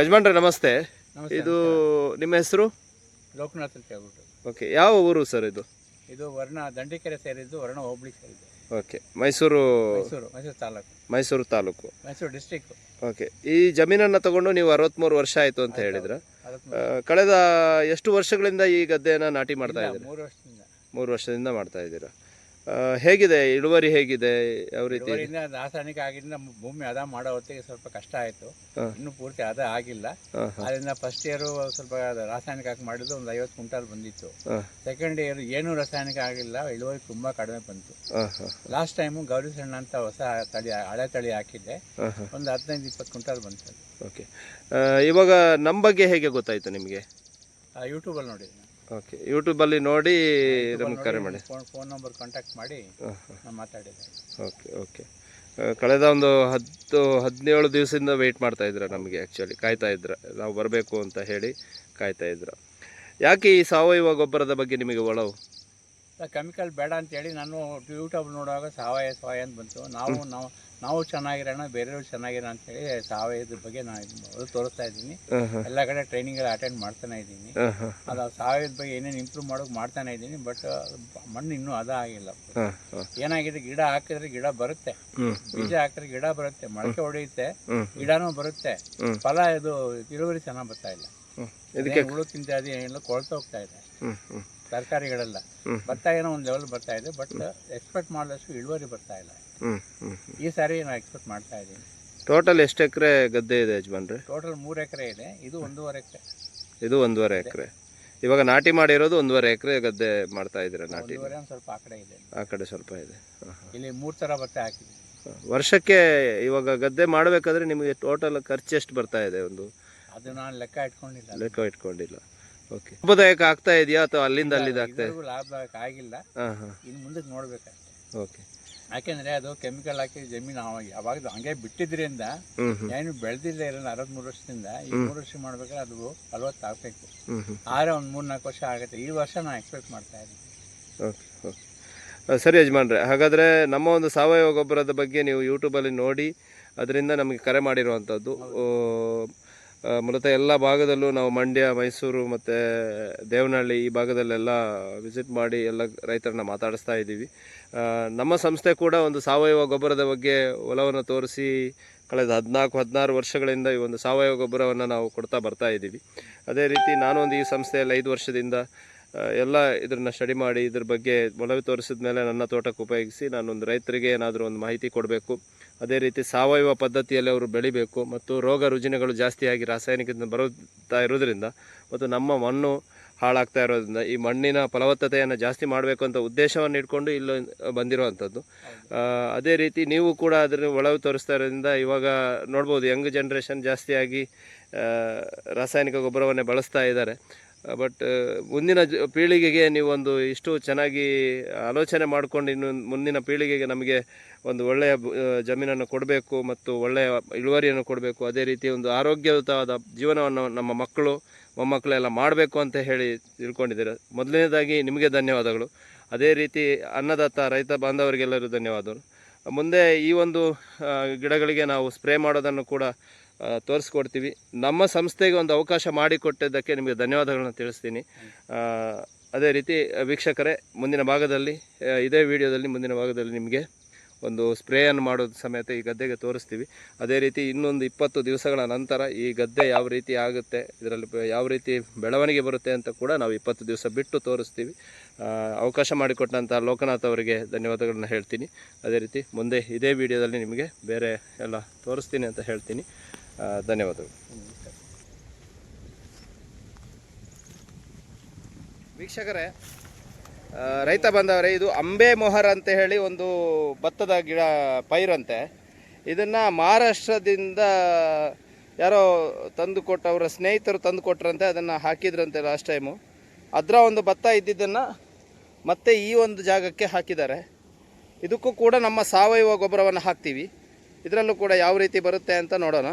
ಯಜಮಾನ್ರೆ ನಮಸ್ತೆ. ಇದು ನಿಮ್ಮ ಹೆಸರು? ಲೋಕನಾಥ್ ಅಂತ ಹೇಳ್ಬಿಟ್ಟು. ಓಕೆ ಯಾವ ಊರು ಸರ್ ಇದು? ಇದು ವರ್ಣ ದಂಡಿಕೆರೆ ಸೇರಿದ್ದು ವರ್ಣ ಹೋಬಳಿ ಸೇರಿದ್ದು okay Mysuru Mysuru Mysuru taluk Mysuru taluk Mysuru district okay ಈ ಜಮೀನನ್ನು ತಗೊಂಡು ನೀವು ಅರವತ್ತ್ಮೂರು ವರ್ಷ ಆಯಿತು ಅಂತ ಹೇಳಿದ್ರ. ಕಳೆದ ಎಷ್ಟು ವರ್ಷಗಳಿಂದ ಈ ಗದ್ದೆಯನ್ನು ನಾಟಿ ಮಾಡ್ತಾ ಇದ್ದೀರಾ? ಮೂರು ವರ್ಷದಿಂದ. ಮೂರು ವರ್ಷದಿಂದ ಮಾಡ್ತಾ ಇದ್ದೀರಾ? ಹೇಗಿದೆ ಇಳುವರಿ ಹೇಗಿದೆ ಯಾವ ರೀತಿ? ರಾಸಾಯನಿಕ ಆಗಿದ್ದ ನಮ್ಮ ಭೂಮಿ ಅದ ಮಾಡೋ ಹೊತ್ತಿಗೆ ಸ್ವಲ್ಪ ಕಷ್ಟ ಆಯಿತು. ಇನ್ನು ಪೂರ್ತಿ ಅದ ಆಗಿಲ್ಲ. ಅದರಿಂದ ಫಸ್ಟ್ ಇಯರ್ ಸ್ವಲ್ಪ ರಾಸಾಯನಿಕ ಹಾಕಿ ಮಾಡಿದ್ದು ಒಂದು ಐವತ್ತು ಕ್ವಿಂಟಾಲ್ ಬಂದಿತ್ತು. ಸೆಕೆಂಡ್ ಇಯರ್ ಏನೂ ರಾಸಾಯನಿಕ ಆಗಿಲ್ಲ ಇಳುವರಿ ತುಂಬಾ ಕಡಿಮೆ ಬಂತು. ಲಾಸ್ಟ್ ಟೈಮು ಗೌರಿ ಸಣ್ಣ ಅಂತ ಹೊಸ ತಳಿ ಹಳೆ ತಳಿ ಹಾಕಿದ್ದೆ. ಒಂದು ಹದಿನೈದು ಇಪ್ಪತ್ತು ಕ್ವಿಂಟಾಲ್ ಬಂತು. ಓಕೆ ಇವಾಗ ನಮ್ಮ ಬಗ್ಗೆ ಹೇಗೆ ಗೊತ್ತಾಯಿತು ನಿಮಗೆ? ಆ, ಯೂಟ್ಯೂಬಲ್ಲಿ ನೋಡಿದ್ದೀನಿ ಓಕೆ ಯೂಟ್ಯೂಬಲ್ಲಿ ನೋಡಿ ನಮ್ಗೆ ಕರೆ ಮಾಡಿ. ಫೋನ್ ಫೋನ್ ನಂಬರ್ ಕಾಂಟ್ಯಾಕ್ಟ್ ಮಾಡಿ ಹಾಂ ಹಾಂ. ನಾನು ಮಾತಾಡಿದ್ದೆ ಓಕೆ ಓಕೆ. ಕಳೆದ ಒಂದು ಹತ್ತು ಹದಿನೇಳು ದಿವಸದಿಂದ ವೆಯ್ಟ್ ಮಾಡ್ತಾ ಇದ್ರ ನಮಗೆ ಆ್ಯಕ್ಚುಲಿ ಕಾಯ್ತಾ ಇದ್ರ ನಾವು ಬರಬೇಕು ಅಂತ ಹೇಳಿ ಕಾಯ್ತಾ ಇದ್ರ. ಯಾಕೆ ಈ ಸಾವಯವ ಗೊಬ್ಬರದ ಬಗ್ಗೆ ನಿಮಗೆ ಒಲವು? ಕೆಮಿಕಲ್ ಬೇಡ ಅಂತೇಳಿ ನಾನು ಯೂಟ್ಯೂಬ್ ನೋಡುವಾಗ ಸಾವಯವ ಸಾವಯವ ಅಂತ ಬಂತು. ನಾವು ನಾವು ನಾವು ಚೆನ್ನಾಗಿರೋಣ ಬೇರೆಯವರು ಚೆನ್ನಾಗಿರೋ ಅಂತೇಳಿ ಸಾವಯವದ ಬಗ್ಗೆ ನಾನು ತೋರಿಸ್ತಾ ಇದ್ದೀನಿ. ಎಲ್ಲ ಕಡೆ ಟ್ರೈನಿಂಗ್ ಎಲ್ಲ ಅಟೆಂಡ್ ಮಾಡ್ತಾನೆ ಇದ್ದೀನಿ. ಅದು ಸಾವಯವದ ಬಗ್ಗೆ ಏನೇನು ಇಂಪ್ರೂವ್ ಮಾಡೋಕೆ ಮಾಡ್ತಾನೆ ಇದ್ದೀನಿ ಬಟ್ ಮಣ್ಣು ಇನ್ನೂ ಅದ ಆಗಿಲ್ಲ. ಏನಾಗಿದೆ ಗಿಡ ಹಾಕಿದ್ರೆ ಗಿಡ ಬರುತ್ತೆ. ಬೀಜ ಹಾಕಿದ್ರೆ ಗಿಡ ಬರುತ್ತೆ ಮೊಳಕೆ ಹೊಡೆಯುತ್ತೆ ಗಿಡನೂ ಬರುತ್ತೆ. ಫಲ ಇದು ಇಳುವರಿ ಚೆನ್ನಾಗಿ ಬರ್ತಾ ಇಲ್ಲ. ಇದಕ್ಕೆ ಹುಳು ತಿಂತಾದೆ ಏನು ಕೊಳ್ತಾ ಹೋಗ್ತಾ ಇದೆ. ತರಕಾರಿಗಳೆಲ್ಲ. ಬರ್ತಾ ಭತ್ತ ಏನೋ ಒಂದು ಲೆವೆಲ್ ಬರ್ತಾ ಇದೆ ಬಟ್ ಎಕ್ಸ್ಪೆಕ್ಟ್ ಮಾಡಿದಷ್ಟು ಇಳುವರಿ ಬರ್ತಾ ಇಲ್ಲ. ಈ ಸಾರಿ ನಾನು ಎಕ್ಸ್ಪೆಕ್ಟ್ ಮಾಡ್ತಾ ಇದ್ದೀನಿ. ಟೋಟಲ್ ಎಷ್ಟು ಎಕರೆ ಗದ್ದೆ ಇದೆ ಯಜಮಾನ್ರಿ? ಟೋಟಲ್ ಮೂರು ಎಕರೆ ಇದೆ ಇದು ಒಂದೂವರೆ ಎಕರೆ. ಇದು ಒಂದೂವರೆ ಎಕರೆ. ಇವಾಗ ನಾಟಿ ಮಾಡಿರೋದು ಒಂದೂವರೆ ಎಕರೆ ಗದ್ದೆ ಮಾಡ್ತಾ ಇದ್ದೀರಾ ನಾಟಿ? ಸ್ವಲ್ಪ ಆ ಕಡೆ ಇದೆ. ಆ ಕಡೆ ಸ್ವಲ್ಪ ಇದೆ. ಇಲ್ಲಿ ಮೂರು ಥರ ಭತ್ತ ಹಾಕಿದ್ದೀನಿ. ವರ್ಷಕ್ಕೆ ಇವಾಗ ಗದ್ದೆ ಮಾಡಬೇಕಾದ್ರೆ ನಿಮಗೆ ಟೋಟಲ್ ಖರ್ಚು ಎಷ್ಟು ಬರ್ತಾ ಇದೆ ಒಂದು ಅದು ನಾನು ಲೆಕ್ಕ ಇಟ್ಕೊಂಡಿಲ್ಲ. ಲೆಕ್ಕ ಇಟ್ಕೊಂಡಿಲ್ಲ. ಓಕೆ ಲಾಭದಾಯಕ ಆಗ್ತಾ ಇದೆಯಾ ಅಥವಾ ಅಲ್ಲಿಂದ ಅಲ್ಲಿಂದ ಆಗ್ತಾ ಇದೆ ಇದುವರೆಗೂ ಲಾಭದಾಯಕ ಆಗಿಲ್ಲ. ಹಾಂ ಹಾಂ. ಇನ್ನು ಮುಂದಕ್ಕೆ ನೋಡ್ಬೇಕಷ್ಟೆ ಓಕೆ ಯಾಕೆಂದ್ರೆ ಅದು ಕೆಮಿಕಲ್ ಹಾಕಿ ಜಮೀನು ಅವಾಗ ಯಾವಾಗ ಹಂಗೆ ಬಿಟ್ಟಿದ್ರಿಂದ ಹ್ಞೂ ಹ್ಞೂ ಏನು ಬೆಳೆದಿಲ್ಲ ಇರೋದು ಅರವತ್ಮೂರು ವರ್ಷದಿಂದ. ಈ ಮೂರು ವರ್ಷ ಮಾಡ್ಬೇಕಾದ್ರೆ ಅದು ಫಲವತ್ತು ಆಗ್ಬೇಕು ಆರೆ ಆದ್ರೆ ಒಂದು ಮೂರು ನಾಲ್ಕು ವರ್ಷ ಆಗುತ್ತೆ. ಈ ವರ್ಷ ನಾನು ಎಕ್ಸ್ಪೆಕ್ಟ್ ಮಾಡ್ತಾ ಇದ್ದೀನಿ. ಓಕೆ ಓಕೆ ಸರಿ ಯಜಮಾನ್ರೆ ಹಾಗಾದರೆ ನಮ್ಮ ಒಂದು ಸಾವಯವ ಗೊಬ್ಬರದ ಬಗ್ಗೆ ನೀವು ಯೂಟ್ಯೂಬಲ್ಲಿ ನೋಡಿ ಅದರಿಂದ ನಮಗೆ ಕರೆ ಮಾಡಿರುವಂಥದ್ದು. ಆ, ಮೂಲತಃ ಎಲ್ಲ ಭಾಗದಲ್ಲೂ ನಾವು ಮಂಡ್ಯ, ಮೈಸೂರು ಮತ್ತು ದೇವನಹಳ್ಳಿ ಈ ಭಾಗದಲ್ಲೆಲ್ಲ ವಿಸಿಟ್ ಮಾಡಿ ಎಲ್ಲ ರೈತರನ್ನ ಮಾತಾಡಿಸ್ತಾ ಇದ್ದೀವಿ. ನಮ್ಮ ಸಂಸ್ಥೆ ಕೂಡ ಒಂದು ಸಾವಯವ ಗೊಬ್ಬರದ ಬಗ್ಗೆ ಒಲವನ್ನು ತೋರಿಸಿ ಕಳೆದ ಹದಿನಾಲ್ಕು, ಹದಿನಾರು ವರ್ಷಗಳಿಂದ ಈ ಒಂದು ಸಾವಯವ ಗೊಬ್ಬರವನ್ನು ನಾವು ಕೊಡ್ತಾ ಬರ್ತಾ ಇದ್ದೀವಿ. ಅದೇ ರೀತಿ ನಾನೊಂದು ಈ ಸಂಸ್ಥೆಯಲ್ಲಿ ಐದು ವರ್ಷದಿಂದ ಎಲ್ಲ ಇದನ್ನು ಸ್ಟಡಿ ಮಾಡಿ ಇದ್ರ ಬಗ್ಗೆ ಒಲವು ತೋರಿಸಿದ ಮೇಲೆ ನನ್ನ ತೋಟಕ್ಕೆ ಉಪಯೋಗಿಸಿ ನಾನೊಂದು ರೈತರಿಗೆ ಏನಾದರೂ ಒಂದು ಮಾಹಿತಿ ಕೊಡಬೇಕು. ಅದೇ ರೀತಿ ಸಾವಯವ ಪದ್ಧತಿಯಲ್ಲಿ ಅವರು ಬೆಳಿಬೇಕು ಮತ್ತು ರೋಗ ರುಜಿನಗಳು ಜಾಸ್ತಿಯಾಗಿ ರಾಸಾಯನಿಕದಿಂದ ಬರುತ್ತಾ ಇರೋದ್ರಿಂದ ಮತ್ತು ನಮ್ಮ ಮಣ್ಣು ಹಾಳಾಗ್ತಾ ಇರೋದ್ರಿಂದ ಈ ಮಣ್ಣಿನ ಫಲವತ್ತತೆಯನ್ನು ಜಾಸ್ತಿ ಮಾಡಬೇಕು ಅಂತ ಉದ್ದೇಶವನ್ನು ಇಟ್ಕೊಂಡು ಇಲ್ಲಿ ಬಂದಿರುವಂಥದ್ದು. ಅದೇ ರೀತಿ ನೀವು ಕೂಡ ಅದರ ಒಳವು ತೋರಿಸ್ತಾ ಇರೋದ್ರಿಂದ ಇವಾಗ ನೋಡ್ಬೋದು ಯಂಗ್ ಜನ್ರೇಷನ್ ಜಾಸ್ತಿಯಾಗಿ ರಾಸಾಯನಿಕ ಗೊಬ್ಬರವನ್ನೇ ಬಳಸ್ತಾ ಇದ್ದಾರೆ. ಬಟ್ ಮುಂದಿನ ಜ, ಪೀಳಿಗೆಗೆ ನೀವೊಂದು ಇಷ್ಟು ಚೆನ್ನಾಗಿ ಆಲೋಚನೆ ಮಾಡಿಕೊಂಡು ಇನ್ನು ಮುಂದಿನ ಪೀಳಿಗೆಗೆ ನಮಗೆ ಒಂದು ಒಳ್ಳೆಯ ಜಮೀನನ್ನು ಕೊಡಬೇಕು ಮತ್ತು ಒಳ್ಳೆಯ ಇಳುವರಿಯನ್ನು ಕೊಡಬೇಕು. ಅದೇ ರೀತಿ ಒಂದು ಆರೋಗ್ಯಯುತವಾದ ಜೀವನವನ್ನು ನಮ್ಮ ಮಕ್ಕಳು, ಮೊಮ್ಮಕ್ಕಳೆಲ್ಲ ಮಾಡಬೇಕು ಅಂತ ಹೇಳಿ ತಿಳ್ಕೊಂಡಿದ್ದೀರ. ಮೊದಲನೇದಾಗಿ ನಿಮಗೆ ಧನ್ಯವಾದಗಳು. ಅದೇ ರೀತಿ ಅನ್ನದಾತ, ರೈತ ಬಾಂಧವರಿಗೆಲ್ಲರೂ ಧನ್ಯವಾದಗಳು. ಮುಂದೆ ಈ ಒಂದು ಗಿಡಗಳಿಗೆ ನಾವು ಸ್ಪ್ರೇ ಮಾಡೋದನ್ನು ಕೂಡ ತೋರಿಸ್ಕೊಡ್ತೀವಿ. ನಮ್ಮ ಸಂಸ್ಥೆಗೆ ಒಂದು ಅವಕಾಶ ಮಾಡಿಕೊಟ್ಟಿದ್ದಕ್ಕೆ ನಿಮಗೆ ಧನ್ಯವಾದಗಳನ್ನು ತಿಳಿಸ್ತೀನಿ. ಅದೇ ರೀತಿ ವೀಕ್ಷಕರೇ, ಮುಂದಿನ ಭಾಗದಲ್ಲಿ ಇದೇ ವಿಡಿಯೋದಲ್ಲಿ ಮುಂದಿನ ಭಾಗದಲ್ಲಿ ನಿಮಗೆ ಒಂದು ಸ್ಪ್ರೇಯನ್ನು ಮಾಡೋದು ಸಮೇತ ಈ ಗದ್ದೆಗೆ ತೋರಿಸ್ತೀವಿ. ಅದೇ ರೀತಿ ಇನ್ನೊಂದು ಇಪ್ಪತ್ತು ದಿವಸಗಳ ನಂತರ ಈ ಗದ್ದೆ ಯಾವ ರೀತಿ ಆಗುತ್ತೆ, ಇದರಲ್ಲಿ ಯಾವ ರೀತಿ ಬೆಳವಣಿಗೆ ಬರುತ್ತೆ ಅಂತ ಕೂಡ ನಾವು ಇಪ್ಪತ್ತು ದಿವಸ ಬಿಟ್ಟು ತೋರಿಸ್ತೀವಿ. ಅವಕಾಶ ಮಾಡಿಕೊಟ್ಟಂಥ ಲೋಕನಾಥ್ ಅವರಿಗೆ ಧನ್ಯವಾದಗಳನ್ನ ಹೇಳ್ತೀನಿ. ಅದೇ ರೀತಿ ಮುಂದೆ ಇದೇ ವಿಡಿಯೋದಲ್ಲಿ ನಿಮಗೆ ಬೇರೆ ಎಲ್ಲ ತೋರಿಸ್ತೀನಿ ಅಂತ ಹೇಳ್ತೀನಿ. ಧನ್ಯವಾದಗಳು. ವೀಕ್ಷಕರೇ ರೈತ ಬಂದವರೇ ಇದು ಅಂಬೆ ಮೊಹರ್ ಅಂತ ಹೇಳಿ ಒಂದು ಭತ್ತದ ಗಿಡ ಪೈರಂತೆ ಇದನ್ನು ಮಹಾರಾಷ್ಟ್ರದಿಂದ ಯಾರೋ ತಂದು ಕೊಟ್ಟ, ಅವರ ಸ್ನೇಹಿತರು ತಂದು ಕೊಟ್ರಂತೆ, ಅದನ್ನು ಹಾಕಿದ್ರಂತೆ ಲಾಸ್ಟ್ ಟೈಮು ಅದರ ಒಂದು ಭತ್ತ ಇದ್ದಿದ್ದನ್ನು ಮತ್ತೆ ಈ ಒಂದು ಜಾಗಕ್ಕೆ ಹಾಕಿದ್ದಾರೆ. ಇದಕ್ಕೂ ಕೂಡ ನಮ್ಮ ಸಾವಯವ ಗೊಬ್ಬರವನ್ನು ಹಾಕ್ತೀವಿ. ಇದರಲ್ಲೂ ಕೂಡ ಯಾವ ರೀತಿ ಬರುತ್ತೆ ಅಂತ ನೋಡೋಣ.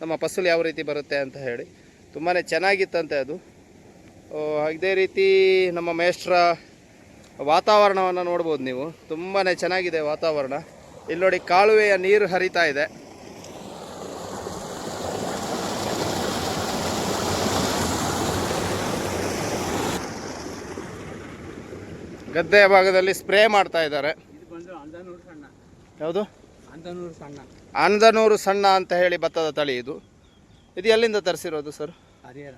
ನಮ್ಮ ಫಸಲು ಯಾವ ರೀತಿ ಬರುತ್ತೆ ಅಂತ ಹೇಳಿ. ತುಂಬಾ ಚೆನ್ನಾಗಿತ್ತಂತೆ ಅದು. ಅದೇ ರೀತಿ ನಮ್ಮ ಮೇಷ್ಟ್ರ ವಾತಾವರಣವನ್ನು ನೋಡ್ಬೋದು ನೀವು. ತುಂಬಾ ಚೆನ್ನಾಗಿದೆ ವಾತಾವರಣ. ಇಲ್ಲಿ ನೋಡಿ ಕಾಲುವೆಯ ನೀರು ಹರಿತಾ ಇದೆ. ಗದ್ದೆಯ ಭಾಗದಲ್ಲಿ ಸ್ಪ್ರೇ ಮಾಡ್ತಾ ಇದ್ದಾರೆ. ಯಾವುದು? ಸಣ್ಣ. ಆನಂದನೂರು ಸಣ್ಣ ಅಂತ ಹೇಳಿ ಭತ್ತದ ತಳಿ ಇದು. ಇದು ಎಲ್ಲಿಂದ ತರಿಸಿರೋದು ಸರ್? ಹರಿಹರ.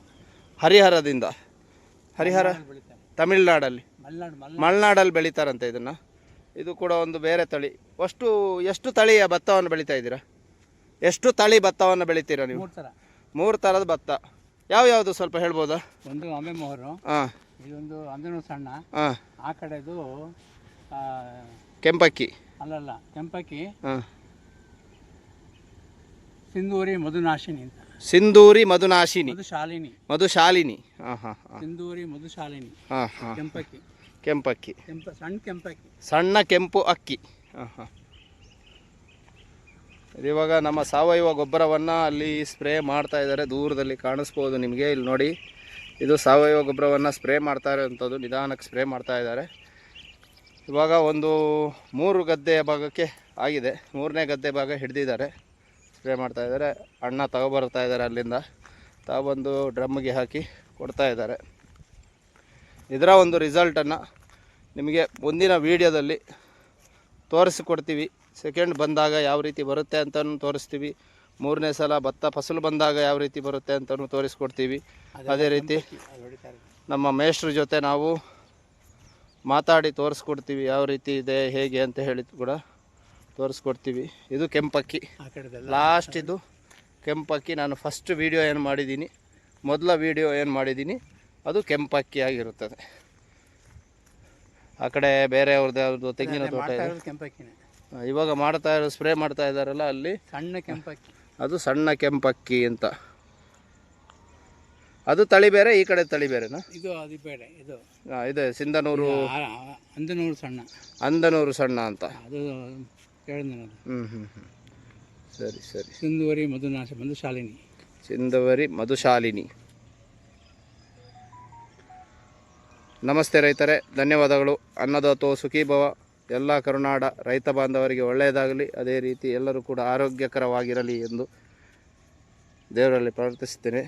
ಹರಿಹರದಿಂದ. ಹರಿಹರ ತಮಿಳ್ನಾಡಲ್ಲಿ. ಮಲೆನಾಡು ಮಲೆ ಮಲೆನಾಡಲ್ಲಿ ಬೆಳೀತಾರಂತೆ ಇದನ್ನು. ಇದು ಕೂಡ ಒಂದು ಬೇರೆ ತಳಿ. ಅಷ್ಟು ಎಷ್ಟು ತಳಿಯ ಭತ್ತವನ್ನು ಬೆಳೀತಾ ಇದ್ದೀರಾ? ಎಷ್ಟು ತಳಿ ಭತ್ತವನ್ನು ಬೆಳಿತೀರಾ ನೀವು? ಮೂರು ಥರ ಮೂರು ಥರದ ಭತ್ತ ಯಾವ ಯಾವುದು ಸ್ವಲ್ಪ ಹೇಳ್ಬೋದಾ? ಒಂದು ಅಂಬೆ ಮೊಹರು. ಹಾಂ. ಇದೊಂದು ಅಂದನೂರು ಸಣ್ಣ. ಹಾಂ. ಆ ಕಡೆದು ಕೆಂಪಕ್ಕಿ. ಅಲ್ಲಲ್ಲ ಕೆಂಪಕ್ಕಿ. ಹಾಂ. ಸಿಂಧೂರಿ ಮಧುನಾಶಿನಿ ಅಂತ. ಸಿಂಧೂರಿ ಮಧುನಾಶಿನಿ. ಮಧುಶಾಲಿನಿ ಮಧುಶಾಲಿನಿ. ಹಾಂ ಹಾಂ ಹಾಂ. ಸಿಂಧೂರಿ ಮಧುಶಾಲಿನಿ. ಹಾಂ ಹಾಂ ಕೆಂಪಕ್ಕಿ. ಕೆಂಪಕ್ಕಿ. ಕೆಂಪ ಸಣ್ಣ ಕೆಂಪಕ್ಕಿ. ಸಣ್ಣ ಕೆಂಪು ಅಕ್ಕಿ. ಹಾಂ ಹಾಂ. ಇವಾಗ ನಮ್ಮ ಸಾವಯವ ಗೊಬ್ಬರವನ್ನು ಅಲ್ಲಿ ಸ್ಪ್ರೇ ಮಾಡ್ತಾ ಇದ್ದಾರೆ. ದೂರದಲ್ಲಿ ಕಾಣಿಸ್ಬೋದು ನಿಮಗೆ. ಇಲ್ಲಿ ನೋಡಿ ಇದು ಸಾವಯವ ಗೊಬ್ಬರವನ್ನು ಸ್ಪ್ರೇ ಮಾಡ್ತಾ ಇರೋವಂಥದ್ದು. ನಿಧಾನಕ್ಕೆ ಸ್ಪ್ರೇ ಮಾಡ್ತಾ ಇದ್ದಾರೆ. ಇವಾಗ ಒಂದು ಮೂರು ಗದ್ದೆಯ ಭಾಗಕ್ಕೆ ಆಗಿದೆ. ಮೂರನೇ ಗದ್ದೆ ಭಾಗ ಹಿಡಿದಿದ್ದಾರೆ. ಸ್ಪ್ರೇ ಮಾಡ್ತಾ ಇದ್ದಾರೆ. ಅಣ್ಣ ತಗೊಬರ್ತಾ ಇದ್ದಾರೆ ಅಲ್ಲಿಂದ. ತಗೊಬಂದು ಡ್ರಮ್ಗೆ ಹಾಕಿ ಕೊಡ್ತಾ ಇದ್ದಾರೆ. ಇದರ ಒಂದು ರಿಸಲ್ಟನ್ನು ನಿಮಗೆ ಮುಂದಿನ ವೀಡಿಯೋದಲ್ಲಿ ತೋರಿಸಿಕೊಡ್ತೀವಿ. ಸೆಕೆಂಡ್ ಬಂದಾಗ ಯಾವ ರೀತಿ ಬರುತ್ತೆ ಅಂತಲೂ ತೋರಿಸ್ತೀವಿ. ಮೂರನೇ ಸಲ ಭತ್ತ ಫಸಲು ಬಂದಾಗ ಯಾವ ರೀತಿ ಬರುತ್ತೆ ಅಂತಲೂ ತೋರಿಸ್ಕೊಡ್ತೀವಿ. ಅದೇ ರೀತಿ ನಮ್ಮ ಮೇಷ್ಟ್ರ ಜೊತೆ ನಾವು ಮಾತಾಡಿ ತೋರಿಸ್ಕೊಡ್ತೀವಿ ಯಾವ ರೀತಿ ಇದೆ ಹೇಗೆ ಅಂತ ಹೇಳಿದ ಕೂಡ. ತೋರಿಸ್ಕೊಡ್ತೀವಿ. ಇದು ಕೆಂಪಕ್ಕಿ. ಲಾಸ್ಟ್ ಇದು ಕೆಂಪಕ್ಕಿ. ನಾನು ಫಸ್ಟ್ ವೀಡಿಯೋ ಏನು ಮಾಡಿದ್ದೀನಿ. ಮೊದಲ ವೀಡಿಯೋ ಏನು ಮಾಡಿದ್ದೀನಿ ಅದು ಕೆಂಪಕ್ಕಿ ಆಗಿರುತ್ತದೆ. ಆ ಕಡೆ ಬೇರೆಯವ್ರದ್ದು ಅವ್ರದ್ದು ತೆಂಗಿನ ತೋಟ ಇದೆ? ಇವಾಗ ಮಾಡ್ತಾ ಇರೋ ಸ್ಪ್ರೇ ಮಾಡ್ತಾ ಇದ್ದಾರಲ್ಲ ಅಲ್ಲಿ? ಸಣ್ಣ ಕೆಂಪಕ್ಕಿ. ಅದು ಸಣ್ಣ ಕೆಂಪಕ್ಕಿ ಅಂತ. ಅದು ತಳಿ ಬೇರೆ ಈ ಕಡೆ ತಳಿ ಬೇರೆನಾ? ಇದು ಅದು ಇದು. ಸಿಂಧನೂರು ಅಂದನೂರು ಸಣ್ಣ. ಅಂದನೂರು ಸಣ್ಣ ಅಂತ. ಅದು ಹೇಳಿದೆ ನಾನು ಹ್ಞೂ ಹ್ಞೂ ಹ್ಞೂ ಸರಿ ಸರಿ. ಸಿಂಧುವರಿ ಮಧುನಾಶ ಮಧುಶಾಲಿನಿ ಸಿಂಧವರಿ ಮಧುಶಾಲಿನಿ. ನಮಸ್ತೆ ರೈತರೇ ಧನ್ಯವಾದಗಳು. ಅನ್ನದಾತೋ ಸುಖೀಭವ ಎಲ್ಲ ಕರುನಾಡ ರೈತ ಬಾಂಧವರಿಗೆ ಒಳ್ಳೆಯದಾಗಲಿ. ಅದೇ ರೀತಿ ಎಲ್ಲರೂ ಕೂಡ ಆರೋಗ್ಯಕರವಾಗಿರಲಿ ಎಂದು ದೇವರಲ್ಲಿ ಪ್ರಾರ್ಥಿಸುತ್ತೇನೆ.